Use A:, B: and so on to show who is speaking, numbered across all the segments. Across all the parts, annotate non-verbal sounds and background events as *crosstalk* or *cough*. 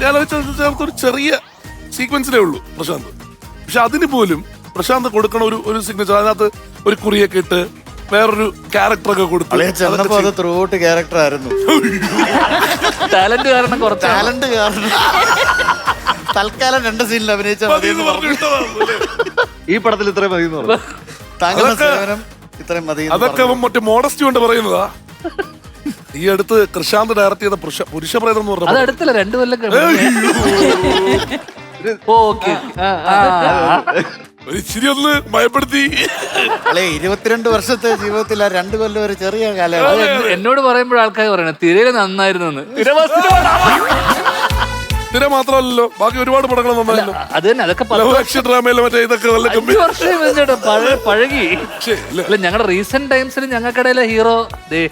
A: ചേർത്ത് ഒരു ചെറിയ സീക്വൻസിലേ ഉള്ളൂ പ്രശാന്ത്. പക്ഷെ അതിന് പോലും പ്രശാന്ത് കൊടുക്കണ ഒരു ഒരു സിഗ്നേച്ചർ അതിനകത്ത് ഒരു കുറിയൊക്കെ ഇട്ട് വേറൊരു ക്യാരക്ടർ ഒക്കെ
B: അളിയ ചെന്നപ്പോ
A: അതൊക്കെ
B: അത് ത്രൂ ക്യാരക്ടർ ആയിരുന്നു. *laughs*
C: ടാലന്റ് കാരണം കുറച്ച്
B: ടാലന്റ് കാരണം. തൽക്കാലം രണ്ട് സീനിൽ അഭിനയിച്ച?
D: ഈ പടത്തിൽ ഇത്രയും മതി എന്ന് പറഞ്ഞു.
B: താങ്കളുടെ
A: അതൊക്കെ-
B: സേവനം ഇത്രയും മതി എന്ന്
A: അതൊക്കെ അവൻ മറ്റേ മോഡസ്റ്റി കൊണ്ട് പറയുന്നതാ. ഈ അടുത്ത് കൃഷാന്ത് ഡയറക്ട് ചെയ്ത പുരുഷ പുരുഷപ്രേതം എന്ന്
C: അത്
A: പറഞ്ഞ
C: അടുത്തല്ല രണ്ടു കൊല്ലം ഓക്കെ
A: ഒരു ഇച്ചിരി ഒന്ന് ഭയപ്പെടുത്തി.
B: അല്ലെ ഇരുപത്തിരണ്ട് വർഷത്തെ ജീവിതത്തിൽ ആ രണ്ടു കൊല്ലം ഒരു ചെറിയ കാലം.
C: എന്നോട് പറയുമ്പോൾ ആൾക്കാർ പറയണേ തിരയിൽ നന്നായിരുന്നു എന്ന്. തിര
A: മാത്രല്ലോ മാത്രമല്ലല്ലോ ബാക്കി ഒരുപാട് പടങ്ങൾ നന്നായല്ലോ.
C: അത് തന്നെ അതൊക്കെ പല
A: ലവ് ആക്ഷൻ ഡ്രാമയിലെ മറ്റേ ഇതൊക്കെ നല്ല
C: അഞ്ചു
A: ഗംഭീര
C: വർഷമായി ഇത് ചേട്ടാ പഴ- പഴകി.
A: പക്ഷേ, ഇല്ല.
C: അല്ല ഞങ്ങളുടെ റീസെന്റ് ടൈംസിൽ ഞങ്ങൾക്കിടയിലെ ഹീറോ ദേ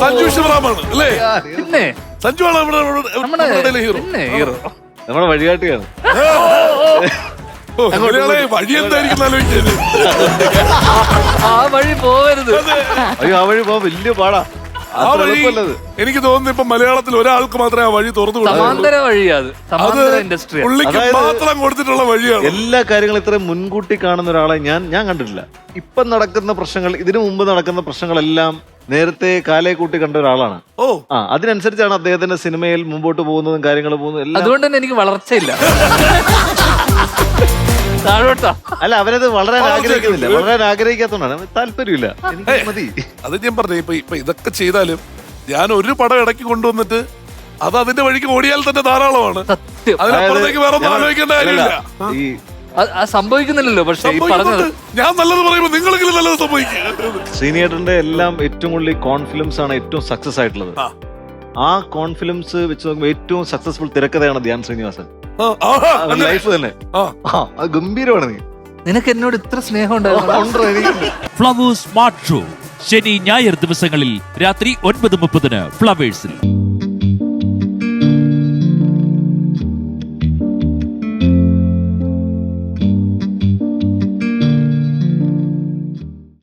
A: സഞ്ജു ശിവറാമാണ് അല്ലേ?
C: പിന്നെ?
A: സഞ്ജു ആണ് നമ്മുടെ ഇടയിലെ ഹീറോ.
C: പിന്നെ ഹീറോ.
D: നമ്മുടെ വഴികാട്ടിയാണ്.
A: ഓ, വഴി എന്തായിരിക്കും ആലോചിച്ചത്?
C: ആ വഴി പോവരുത്.
D: അയ്യോ ആ വഴി പോകാൻ വലിയ പാടാ.
A: ആ
D: അത്ര
A: വഴി
D: എളുപ്പമല്ലത്
A: എനിക്ക് തോന്നുന്നു ഇപ്പൊ മലയാളത്തിൽ ഒരാൾക്ക് മാത്രമേ ആ വഴി തുറന്നു കൊടുക്കുള്ളൂ
C: സമാന്തര വഴിയാ അത്
A: അത്
C: സമാന്തര ഇൻഡസ്ട്രി
A: പുള്ളിക്ക്
D: അതായത്
A: മാത്രം കൊടുത്തിട്ടുള്ള വഴിയാണ്.
D: എല്ലാ കാര്യങ്ങളും ഇത്രയും മുൻകൂട്ടി കാണുന്ന ഒരാളെ ഞാൻ ഞാൻ കണ്ടിട്ടില്ല. ഇപ്പം നടക്കുന്ന പ്രശ്നങ്ങൾ ഇതിനു മുമ്പ് നടക്കുന്ന പ്രശ്നങ്ങളെല്ലാം നേരത്തെ കാലേ കൂട്ടി കണ്ട ഒരാളാണ്.
A: ഓ.
D: ആ അതിനനുസരിച്ചാണ് അദ്ദേഹത്തിന്റെ സിനിമയിൽ മുമ്പോട്ട് പോകുന്നതും കാര്യങ്ങൾ പോകുന്നതും എല്ലാം.
C: അതുകൊണ്ട് തന്നെ എനിക്ക് വളർച്ചയില്ല. താഴോട്ടാ.
D: അല്ല അവരത് വളരാൻ
A: വളർച്ച
D: ആഗ്രഹിക്കുന്നില്ല.
A: വളരെ
D: വളരാൻ ആഗ്രഹിക്കാത്തതുകൊണ്ടാണ്. താല്പര്യമില്ല. എനിക്ക് മതി.
A: അത് ഞാൻ പറഞ്ഞു ഇപ്പൊ ഇപ്പൊ ഇതൊക്കെ ചെയ്താലും ഞാൻ ഒരു പടം ഇടയ്ക്ക് കൊണ്ടുവന്നിട്ട് അത് അതിന്റെ വഴിക്ക് ഓടിയാൽ തന്നെ ധാരാളമാണ്.
C: സത്യം.
A: അതിനപ്പുറത്തേക്ക് വേറെ ഒന്നും ആലോചിക്കേണ്ട കാര്യമില്ല.
D: ഈ
C: അത് സംഭവിക്കുന്നില്ലല്ലോ പക്ഷെ ഈ പറഞ്ഞത്
A: ഞാൻ നല്ലത് പറയുമ്പോൾ നിങ്ങളെങ്കിലും നല്ലത് സംഭവിക്കും.
D: സീനിയറിന്റെ എല്ലാം ഏറ്റവും കൂടുതൽ ഈ കോൺഫിലിംസ് ആണ് ഏറ്റവും സക്സസ് ആയിട്ടുള്ളത്.
A: ആ.
D: ആ കോൺഫിലിംസ് വെച്ച് നോക്കുമ്പോൾ ഏറ്റവും സക്സസ്ഫുൾ തിരക്കഥയാണ് ധ്യാൻ ശ്രീനിവാസൻ. ലൈഫ് തന്നെ.
A: ആ.
D: ആ, അത് ഗംഭീരമാണ് നീ.
C: നിനക്ക് എന്നോട് ഇത്ര സ്നേഹം ഉണ്ടായിരുന്നു?
D: ഉണ്ടോ എനിക്ക്.
E: Flowers Mart show. ശനി ഞായർ ദിവസങ്ങളിൽ രാത്രി ഒൻപത് മുപ്പതിന് ഫ്ലവേഴ്സിൽ.